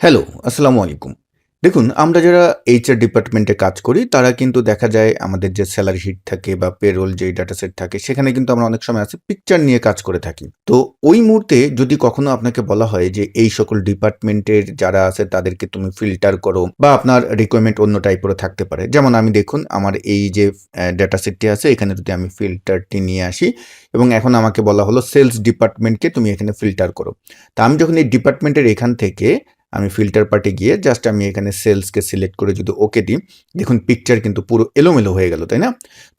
Hello, আসসালামু আলাইকুম। দেখুন আমরা যারা এইচআর ডিপার্টমেন্টে কাজ করি তারা কিন্তু দেখা যায় আমাদের যে স্যালারি শিট থাকে বা পেরোল যে ডাটা সেট থাকে সেখানে কিন্তু আমরা অনেক সময় আছে পিকচার নিয়ে কাজ করে থাকি। তো ওই মুহূর্তে যদি কখনো আপনাকে বলা হয় যে এই সকল ডিপার্টমেন্টের যারা আছে তাদেরকে তুমি ফিল্টার করো বা আপনার রিকোয়ারমেন্ট অন্য টাইপেরও থাকতে পারে। যেমন আমি দেখুন আমার এই যে ডাটা সেটটি আছে এখানে যদি আমি ফিল্টারটি নিয়ে আসি এবং এখন আমাকে বলা হলো সেলস ডিপার্টমেন্টকে তুমি এখানে ফিল্টার করো। তা আমি যখন এই ডিপার্টমেন্টের এখান থেকে আমি ফিল্টার পার্টে গিয়ে জাস্ট আমি এখানে সেলসকে সিলেক্ট করে যদি ওকে দিই, দেখুন পিকচার কিন্তু পুরো এলোমেলো হয়ে গেল, তাই না?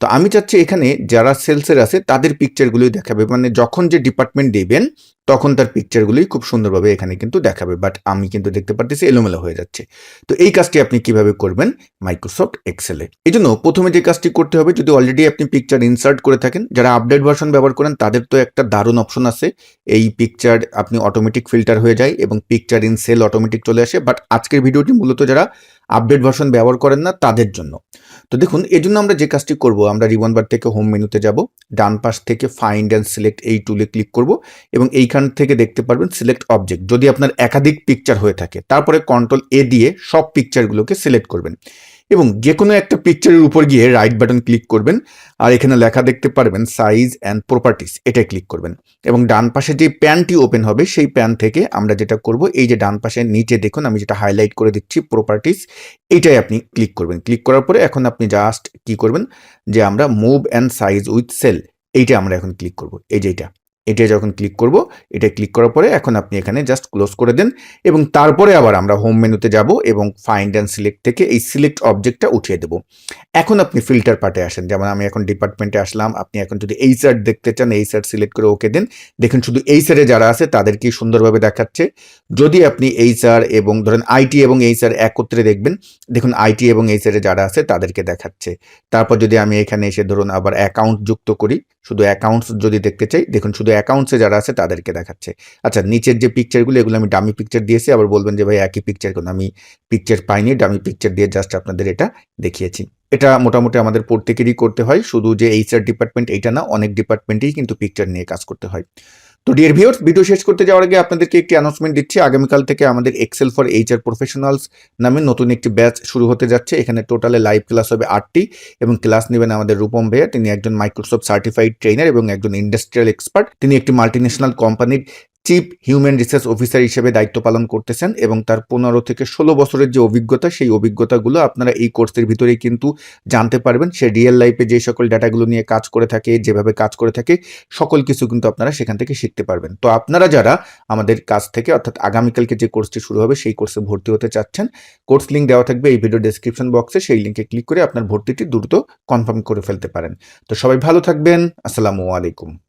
তো আমি চাচ্ছি এখানে যারা সেলসের আছে, তাদের পিকচারগুলোই দেখাবে। মানে যখন যে ডিপার্টমেন্ট দেবেন তখন তার পিকচারগুলোই খুব সুন্দরভাবে এখানে কিন্তু দেখাবে বাট আমি কিন্তু দেখতে পারতেছি এলোমেলো হয়ে যাচ্ছে। তো এই কাজটি আপনি কীভাবে করবেন? মাইক্রোসফট এক্সেলে এই জন্য প্রথমে যে কাজটি করতে হবে, যদি অলরেডি আপনি পিকচার ইনসার্ট করে থাকেন, যারা আপডেট ভার্সন ব্যবহার করেন, তাদের তো একটা দারুণ অপশন আছে। এই পিকচার আপনি অটোমেটিক ফিল্টার হয়ে যায় এবং পিকচার ইন সেল অটোমেটিক চলে আসে বাট আজকের ভিডিওটি মূলত যারা আপডেট ভার্সন ব্যবহার করেন না তাদের জন্য। তো দেখুন এই জন্য আমরা যে কাজটি করব, আমরা রিবন বার থেকে হোম মেনুতে যাব, ডান পাশ থেকে ফাইন্ড অ্যান্ড সিলেক্ট এই টুলে ক্লিক করব এবং এইখান থেকে দেখতে পারবেন সিলেক্ট অবজেক্ট যদি আপনার একাধিক পিকচার হয়ে থাকে, তারপরে কন্ট্রোল এ দিয়ে সব পিকচারগুলোকে সিলেক্ট করবেন। এবং যে কোনো একটা পিকচারের উপর গিয়ে রাইট বাটন ক্লিক করবেন। আর এখানে লেখা দেখতে পারবেন সাইজ অ্যান্ড প্রপার্টিস এটাই ক্লিক করবেন। এবং ডান পাশে যে প্যানটি ওপেন হবে, সেই প্যান থেকে আমরা যেটা করব, এই যে ডান পাশে নিচে দেখুন, আমি যেটা হাইলাইট করে দিচ্ছি প্রপার্টিস এইটাই আপনি ক্লিক করবেন। ক্লিক করার পরে এখন আপনি জাস্ট কি করবেন, যে আমরা move and size with cell এইটা আমরা এখন ক্লিক করব। এই যে এটা এটা যখন ক্লিক করব, এটা ক্লিক করার পরে এখন আপনি এখানে জাস্ট ক্লোজ করে দেন এবং তারপরে আবার আমরা হোম মেনুতে যাব এবং ফাইন্ড অ্যান্ড সিলেক্ট থেকে এই সিলেক্ট অবজেক্টটা উঠিয়ে দেব। এখন আপনি ফিল্টার পার্টে আসেন, যেমন আমি এখন ডিপার্টমেন্টে আসলাম, আপনি এখন যদি এই সার্ট দেখতে চান, এই সার্ট সিলেক্ট করে ওকে দেন। দেখুন শুধু এই সারে যারা আছে, তাদেরকেই সুন্দরভাবে দেখাচ্ছে। যদি আপনি এই সার এবং ধরেন আইটি এবং এই সার একত্রে দেখবেন, দেখুন আইটি এবং এই সারে যারা আছে, তাদেরকে দেখাচ্ছে। তারপর যদি আমি এখানে এসে ধরুন আবার অ্যাকাউন্ট যুক্ত করি শুধু অ্যাকাউন্টস যদি দেখতে চাই, দেখুন শুধু অ্যাকাউন্টসে যারা আছে তাদেরকে দেখাচ্ছে। আচ্ছা নিচের যে পিকচারগুলো এগুলো আমি ডামি পিকচার দিয়েছি, আবার বলবেন যে, ভাই, একই পিকচার কোন? আমি পিকচার পাইনি ডামি পিকচার দিয়ে জাস্ট আপনাদের এটা দেখিয়েছি। এটা মোটামুটি আমাদের প্রত্যেকেরই করতে হয়, শুধু যে এইচআর ডিপার্টমেন্ট এইটা না, অনেক ডিপার্টমেন্টেই কিন্তু পিকচার নিয়ে কাজ করতে হয়। তো ডিয়ার ভিউয়ার্স ভিডিও শেষ করতে যাওয়ার আগে আপনাদেরকে একটি অ্যানাউন্সমেন্ট দিচ্ছি। আগামীকাল থেকে আমাদের এক্সেল ফর এইচআর প্রফেশনালস নামে নতুন একটি ব্যাচ শুরু হতে যাচ্ছে। এখানে টোটালে লাইভ ক্লাস হবে আটটি এবং ক্লাস নেবেন আমাদের রূপম ভাইয়া। তিনি একজন মাইক্রোসফট সার্টিফাইড ট্রেনার এবং একজন ইন্ডাস্ট্রিয়াল এক্সপার্ট তিনি একটি মাল্টিন্যাশনাল কোম্পানির চিফ হিউম্যান রিসোর্স অফিসার হিসেবে দায়িত্ব পালন করতেছেন এবং তার পনেরো থেকে ষোলো বছরের যে অভিজ্ঞতা, সেই অভিজ্ঞতাগুলো আপনারা এই কোর্সের ভিতরেই কিন্তু জানতে পারবেন। সে রিয়েল লাইফে যে সকল ডাটাগুলো নিয়ে কাজ করে থাকে, যেভাবে কাজ করে থাকে, সকল কিছু কিন্তু আপনারা সেখান থেকে শিখতে পারবেন। তো আপনারা যারা আমাদের কাছ থেকে, অর্থাৎ আগামীকালকে যে কোর্সটি শুরু হবে, সেই কোর্সে ভর্তি হতে চাচ্ছেন, কোর্স লিঙ্ক দেওয়া থাকবে এই ভিডিও ডেসক্রিপশন বক্সে সেই লিঙ্কে ক্লিক করে আপনার ভর্তিটি দ্রুত কনফার্ম করে ফেলতে পারেন। তো সবাই ভালো থাকবেন। আসসালামু আলাইকুম।